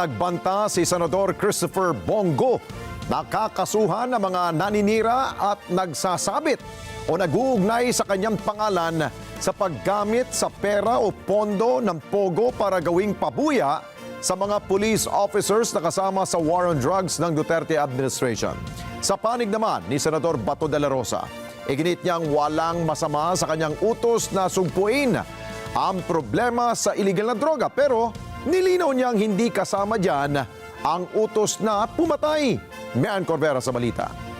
nagbanta si Senador Christopher Bongo. Nakakasuhan ng mga naninira at nagsasabit o naguugnay sa kanyang pangalan sa paggamit sa pera o pondo ng Pogo para gawing pabuya sa mga police officers na kasama sa war on drugs ng Duterte administration. Sa panig naman ni Senador Bato de la Rosa, iginit niyang walang masama sa kanyang utos na sugpuin ang problema sa illegal na droga pero nilinaw niyang hindi kasama dyan ang utos na pumatay. Mian Corbera sa balita.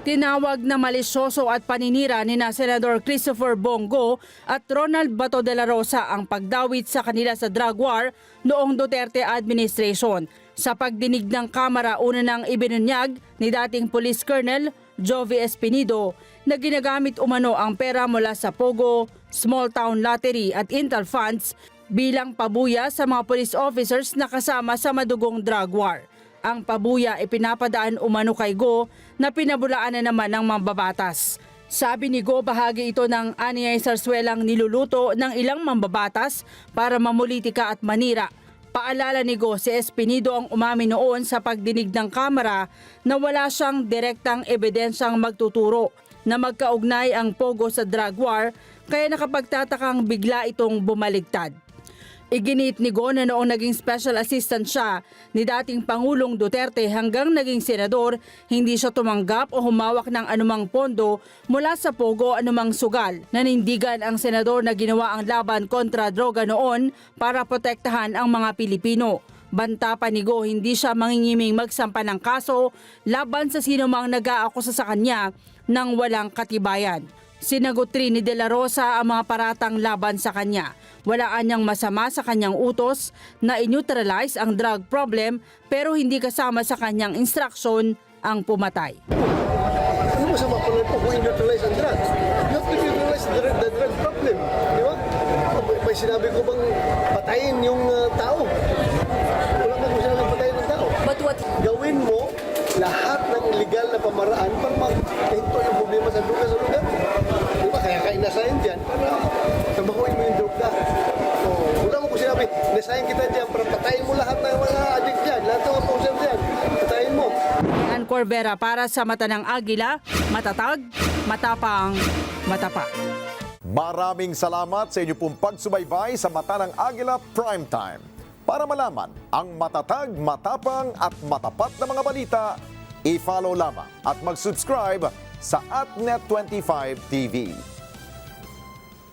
Tinawag na malisyoso at paninira ni na Senador Christopher Bongo at Ronald Bato de la Rosa ang pagdawit sa kanila sa drug war noong Duterte administration. Sa pagdinig ng Kamara, una nang ibinunyag ni dating Police Colonel Jovi Espinido na ginagamit umano ang pera mula sa Pogo, Small Town Lottery at Intel Funds bilang pabuya sa mga police officers na kasama sa madugong drug war. Ang pabuya ipinapadaan umano kay Go na pinabulaan na naman ng mambabatas. Sabi ni Go bahagi ito ng aniyay sarswelang niluluto ng ilang mambabatas para mamulitika at manira. Paalala ni Go si Espinido ang umamin noon sa pagdinig ng Kamara na wala siyang direktang ebidensyang magtuturo na magkaugnay ang Pogo sa drug war kaya nakapagtatakang bigla itong bumaligtad. Iginit ni Go na noong naging special assistant siya ni dating Pangulong Duterte hanggang naging senador, hindi siya tumanggap o humawak ng anumang pondo mula sa Pogo anumang sugal. Nanindigan ang senador na ginawa ang laban kontra droga noon para protektahan ang mga Pilipino. Banta pa ni Go, hindi siya mangingiming magsampa ng kaso laban sa sinumang nag-aakusa sa kanya ng walang katibayan. Sinagot rin ni De La Rosa ang mga paratang laban sa kanya. Wala anyang masama sa kanyang utos na i-neutralize ang drug problem pero hindi kasama sa kanyang instruction ang pumatay. Ano masama pa rin po kung neutralize ang drugs? You have to neutralize the, the drug problem. Di ba? May, may sinabi ko bang patayin yung uh, tao? Wala bang sinabi patayin ng tao? But what Gawin mo lahat ng illegal na pamaraan para mahinto yung problema sa droga inasayin kita dyan para patayin mo lahat ng mga addict dyan, lahat ng mga poser dyan. Patayin mo. Ann Corbera para sa Mata ng Agila, matatag, matapang, matapak. Maraming salamat sa inyo pong pagsubaybay sa Mata ng Agila Primetime. Para malaman ang matatag, matapang at matapat na mga balita, i-follow lamang at mag-subscribe sa AtNet25 TV.